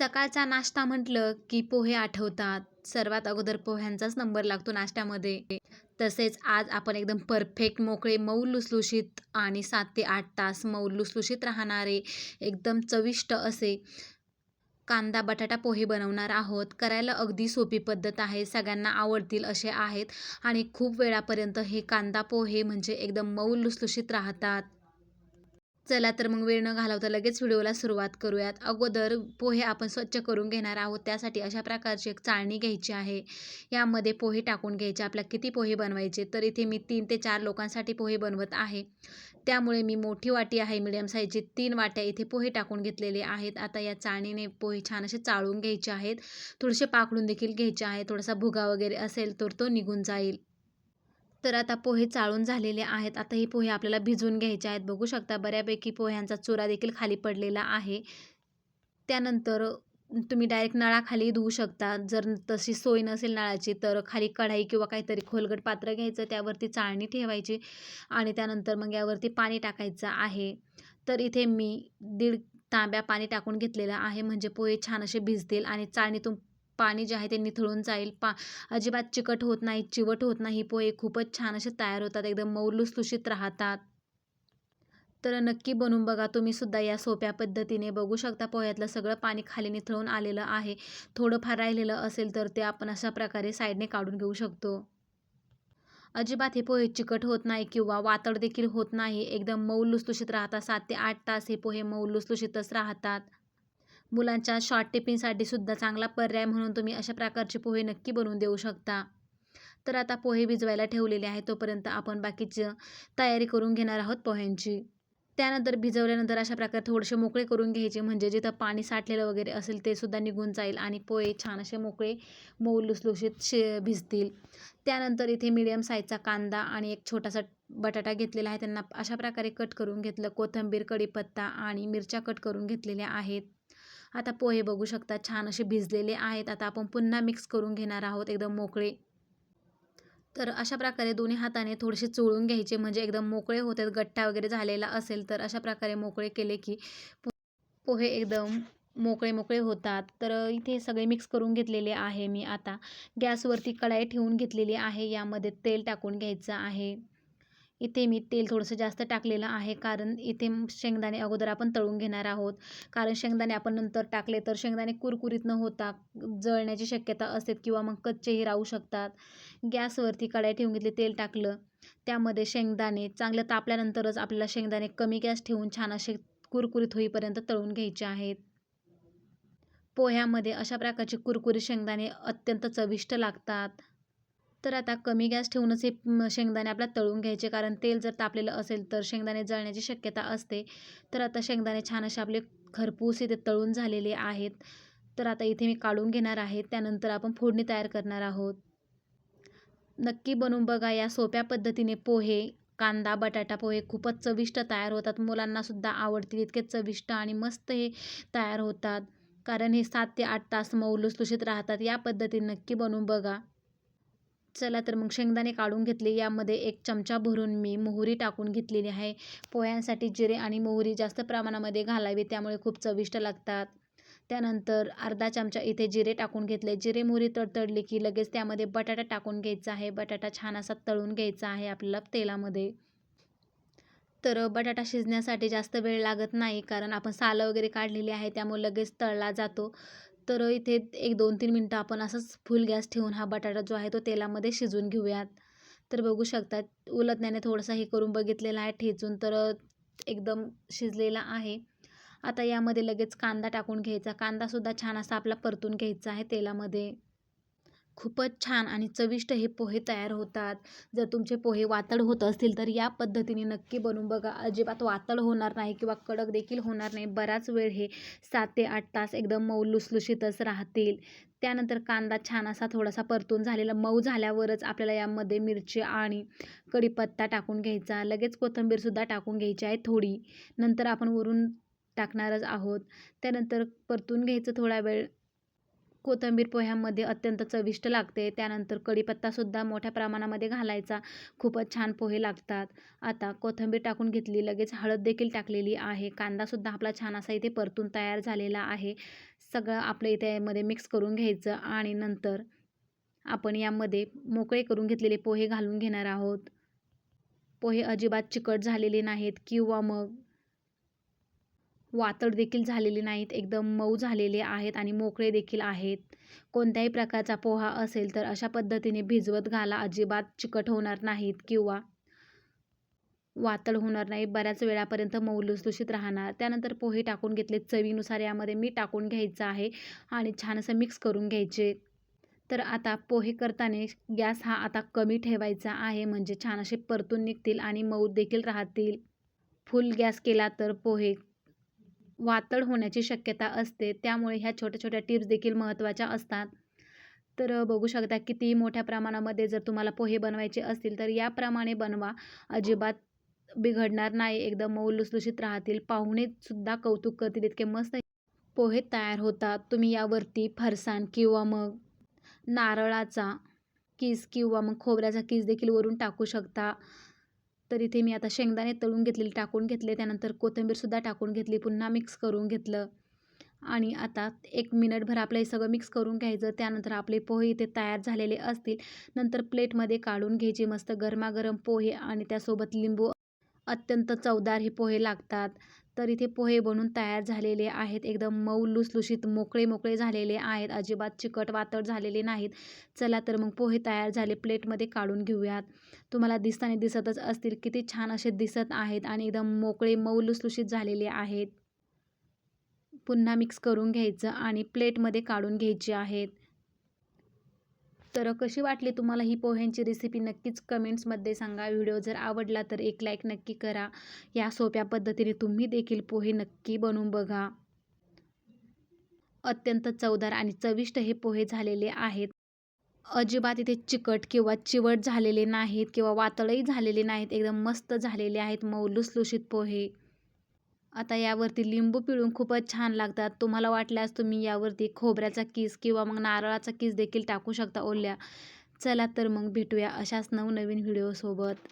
सकाळचा नाश्ता म्हटलं की पोहे आठवतात. सर्वात अगोदर पोह्यांचाच नंबर लागतो नाश्त्यामध्ये. तसेच आज आपण एकदम परफेक्ट मोकळे, मऊ लुसलुशीत आणि सात ते आठ तास मऊ लुसलुशीत राहणारे, एकदम चविष्ट असे कांदा बटाटा पोहे बनवणार आहोत. करायला अगदी सोपी पद्धत आहे. सगळ्यांना आवडतील असे आहेत आणि खूप वेळापर्यंत हे कांदा पोहे म्हणजे एकदम मऊ लुसलुशीत राहतात. चला तर मग वेळ न घालवता लगेच व्हिडिओला सुरुवात करूयात. अगोदर पोहे आपण स्वच्छ करून घेणार आहोत. त्यासाठी अशा प्रकारची एक चाळणी घ्यायची आहे. यामध्ये पोहे टाकून घ्यायचे. आपल्याला किती पोहे बनवायचे तर इथे मी तीन ते चार लोकांसाठी पोहे बनवत आहे. त्यामुळे मी मोठी वाटी आहे मिडियम साईजची तीन वाट्या इथे पोहे टाकून घेतलेले आहेत. आता या चाळणीने पोहे छान असे चाळून घ्यायचे आहेत. थोडेसे पाकडून देखील घ्यायचे आहे. थोडासा भुगा वगैरे असेल तर तो निघून जाईल. तर आता पोहे चाळून झालेले आहेत. आता हे पोहे आपल्याला भिजवून घ्यायचे आहेत. बघू शकता बऱ्यापैकी पोह्यांचा चुरा देखील खाली पडलेला आहे. त्यानंतर तुम्ही डायरेक्ट नळाखाली धुवू शकता. जर तशी सोय नसेल नळाची तर खाली कढाई किंवा काहीतरी खोलगट पात्र घ्यायचं, त्यावरती चाळणी ठेवायची आणि त्यानंतर मग यावरती पाणी टाकायचं आहे. तर इथे मी दीड तांब्या पाणी टाकून घेतलेलं आहे. म्हणजे पोहे छान असे भिजतील आणि चाळणीतून पाणी जे आहे ते निथळून जाईल. पा अजिबात चिकट होत नाही, चिवट होत नाही. पोहे खूपच छान असे तयार होतात. एकदम मऊ लुसलुशीत राहतात. तर नक्की बनवून बघा तुम्ही सुद्धा या सोप्या पद्धतीने. बघू शकता पोह्यातलं सगळं पाणी खाली निथळून आलेलं आहे. थोडंफार राहिलेलं असेल तर ते आपण अशा प्रकारे साईडने काढून घेऊ शकतो. अजिबात हे पोहे चिकट होत नाही किंवा वातड देखील होत नाही. एकदम मऊ लुसलुशीत राहतात. सात ते आठ तास हे पोहे मऊ लुसलुशीतच राहतात. मुलांच्या शॉर्ट टिफिनसाठी सुद्धा चांगला पर्याय म्हणून तुम्ही अशा प्रकारचे पोहे नक्की बनवून देऊ शकता. तर आता पोहे भिजवायला ठेवलेले आहे. तोपर्यंत आपण बाकीची तयारी करून घेणार आहोत पोह्यांची. त्यानंतर भिजवल्यानंतर अशा प्रकारे थोडेसे मोकळे करून घ्यायचे म्हणजे जिथं पाणी साठलेलं वगैरे असेल ते सुद्धा निघून जाईल आणि पोहे छान असे मोकळे मऊ लुसलुशीत शे भिजतील. त्यानंतर इथे मिडियम साईजचा कांदा आणि एक छोटासा बटाटा घेतलेला आहे. त्यांना अशा प्रकारे कट करून घेतलं. कोथिंबीर, कढीपत्ता आणि मिरच्या कट करून घेतलेल्या आहेत. आता पोहे बघू शकता छान असे भिजलेले आहेत. आता आपण पुन्हा मिक्स करून घेणार आहोत एकदम मोकळे. तर अशा प्रकारे दोन्ही हाताने थोडेसे चोळून घ्यायचे म्हणजे एकदम मोकळे होतात. गट्टा वगैरे झालेला असेल तर अशा प्रकारे मोकळे केले की पोहे एकदम मोकळे मोकळे होतात. तर इथे सगळे मिक्स करून घेतलेले आहे मी आता. गॅसवरती कढाई ठेवून घेतलेली आहे. यामध्ये तेल टाकून घ्यायचं आहे. इथे मी तेल थोडंसं जास्त टाकलेलं आहे कारण इथे शेंगदाणे अगोदर आपण तळून घेणार आहोत. कारण शेंगदाणे आपण नंतर टाकले तर शेंगदाणे कुरकुरीत न होता जळण्याची शक्यता असते किंवा मग कच्चेही राहू शकतात. गॅसवरती कढाई ठेवून घेतली, तेल टाकलं. त्यामध्ये शेंगदाणे चांगलं तापल्यानंतरच आपल्याला शेंगदाणे कमी गॅस ठेवून छान असे कुरकुरीत होईपर्यंत तळून घ्यायचे आहेत. पोह्यामध्ये अशा प्रकारचे कुरकुरीत शेंगदाणे अत्यंत चविष्ट लागतात. तर आता कमी गॅस ठेवूनच हे शेंगदाणे आपल्याला तळून घ्यायचे कारण तेल जर तापलेलं असेल तर शेंगदाणे जळण्याची शक्यता असते. तर आता शेंगदाणे छान असे आपले खरपूस इथे तळून झालेले आहेत. तर आता इथे मी काढून घेणार आहे. त्यानंतर आपण फोडणी तयार करणार आहोत. नक्की बनवून बघा या सोप्या पद्धतीने पोहे, कांदा बटाटा पोहे खूपच चविष्ट तयार होतात. मुलांनासुद्धा आवडतील इतके चविष्ट आणि मस्त हे तयार होतात. कारण हे सात ते आठ तास मऊ लुसलुशीत राहतात. या पद्धतीने नक्की बनवून बघा. चला तर मग शेंगदाणे काढून घेतले. यामध्ये एक चमचा भरून मी मोहरी टाकून घेतलेली आहे. पोह्यांसाठी जिरे आणि मोहरी जास्त प्रमाणामध्ये घालावी त्यामुळे खूप चविष्ट लागतात. त्यानंतर अर्धा चमचा इथे जिरे टाकून घेतले. जिरे मोहरी तडतडली की लगेच त्यामध्ये बटाटा टाकून घ्यायचा आहे. बटाटा छान असा तळून घ्यायचा आहे आपल्याला तेलामध्ये. तर बटाटा शिजण्यासाठी जास्त वेळ लागत नाही कारण आपण सालं वगैरे काढलेली आहे त्यामुळे लगेच तळला जातो. तर इथे एक दोन तीन मिनटं आपण असंच फुल गॅस ठेवून हा बटाटा जो आहे तो तेलामध्ये शिजवून घेऊयात. तर बघू शकतात उलटण्याने थोडंसं हे करून बघितलेलं आहे ठेचून तर एकदम शिजलेला आहे. आता यामध्ये लगेच कांदा टाकून घ्यायचा. कांदासुद्धा छान असा आपला परतून घ्यायचा आहे तेलामध्ये. खूपच छान आणि चविष्ट हे पोहे तयार होतात. जर तुमचे पोहे वातड होत असतील तर या पद्धतीने नक्की बनवून बघा. अजिबात वातड होणार नाही किंवा कडक देखील होणार नाही. बराच वेळ हे सात ते आठ तास एकदम मऊ लुसलुशीतच राहतील. त्यानंतर कांदा छान असा थोडासा परतून झालेला मऊ झाल्यावरच आपल्याला यामध्ये मिरची आणि कढीपत्ता टाकून घ्यायचा. लगेच कोथिंबीरसुद्धा टाकून घ्यायची आहे थोडी. नंतर आपण वरून टाकणारच आहोत. त्यानंतर परतून घ्यायचं थोडा वेळ. कोथिंबीर पोह्यामध्ये अत्यंत चविष्ट लागते. त्यानंतर कढीपत्तासुद्धा मोठ्या प्रमाणामध्ये घालायचा. खूपच छान पोहे लागतात. आता कोथिंबीर टाकून घेतली. लगेच हळद देखील टाकलेली आहे. कांदासुद्धा आपला छान असा इथे परतून तयार झालेला आहे. सगळं आपलं इथे यामध्ये मिक्स करून घ्यायचं आणि नंतर आपण यामध्ये मोकळे करून घेतलेले पोहे घालून घेणार आहोत. पोहे अजिबात चिकट झालेले नाहीत किंवा मग वातड देखील झालेले नाहीत एकदम मऊ झालेले आहेत आणि मोकळे देखील आहेत. कोणत्याही प्रकारचा पोहा असेल तर अशा पद्धतीने भिजवत घाला अजिबात चिकट होणार नाहीत किंवा वातळ होणार नाही बऱ्याच वेळापर्यंत मऊ लुसलुशीत राहणार. त्यानंतर पोहे टाकून घेतले. चवीनुसार यामध्ये मीठ टाकून घ्यायचं आहे आणि छान असं मिक्स करून घ्यायचे. तर आता पोहे करताना गॅस हा आता कमी ठेवायचा आहे म्हणजे छान असे परतून निघतील आणि मऊ देखील राहतील. फुल गॅस केला तर पोहे वातड होण्याची शक्यता असते. त्यामुळे ह्या छोट्या छोट्या टिप्स देखील महत्त्वाच्या असतात. तर बघू शकता कितीही मोठ्या प्रमाणामध्ये जर तुम्हाला पोहे बनवायचे असतील तर याप्रमाणे बनवा. अजिबात बिघडणार नाही. एकदम मऊ लुसलुशीत राहतील. पाहुणेसुद्धा कौतुक करतील. इतके मस्त पोहे तयार होतात. तुम्ही यावरती फरसाण किंवा मग नारळाचा किस किंवा मग खोबऱ्याचा किस देखील वरून टाकू शकता. तर इथे मी आता शेंगदाणे तळून घेतलेले टाकून घेतले. त्यानंतर कोथिंबीरसुद्धा टाकून घेतली. पुन्हा मिक्स करून घेतलं. आणि आता एक मिनटभर आपलं हे सगळं मिक्स करून घ्यायचं. त्यानंतर आपले पोहे इथे तयार झालेले असतील. नंतर प्लेटमध्ये काढून घ्यायचे मस्त गरमागरम पोहे आणि त्यासोबत लिंबू. अत्यंत चवदार हे पोहे लागतात. तर इथे पोहे बनून तयार झालेले आहेत. एकदम मऊ लुसलुशीत मोकळे मोकळे झालेले आहेत. अजिबात चिकट वातड झालेले नाहीत. चला तर मग पोहे तयार झाले. प्लेटमध्ये काढून घेऊयात. तुम्हाला दिसताना दिसतच असतील किती छान असे दिसत आहेत आणि एकदम मोकळे मऊ लुसलुशीत झालेले आहेत. पुन्हा मिक्स करून घ्यायचं आणि प्लेटमध्ये काढून घ्यायचे आहेत. तर कशी वाटली तुम्हाला ही पोह्यांची रेसिपी नक्कीच कमेंट्समध्ये सांगा. व्हिडिओ जर आवडला तर एक लाईक नक्की करा. या सोप्या पद्धतीने तुम्ही देखील पोहे नक्की बनवून बघा. अत्यंत चवदार आणि चविष्ट हे पोहे झालेले आहेत. अजिबात इथे चिकट किंवा चिवट झालेले नाहीत किंवा वातळही झालेले नाहीत. एकदम मस्त झालेले आहेत. मऊ लुसलुशीत पोहे. आता यावरती लिंबू पिळून खूपच छान लागतात. तुम्हाला वाटल्यास तुम्ही यावरती खोबऱ्याचा किस किंवा मग नारळाचा किस देखील टाकू शकता ओल्या. चला तर मग भेटूया अशाच नवनवीन व्हिडिओसोबत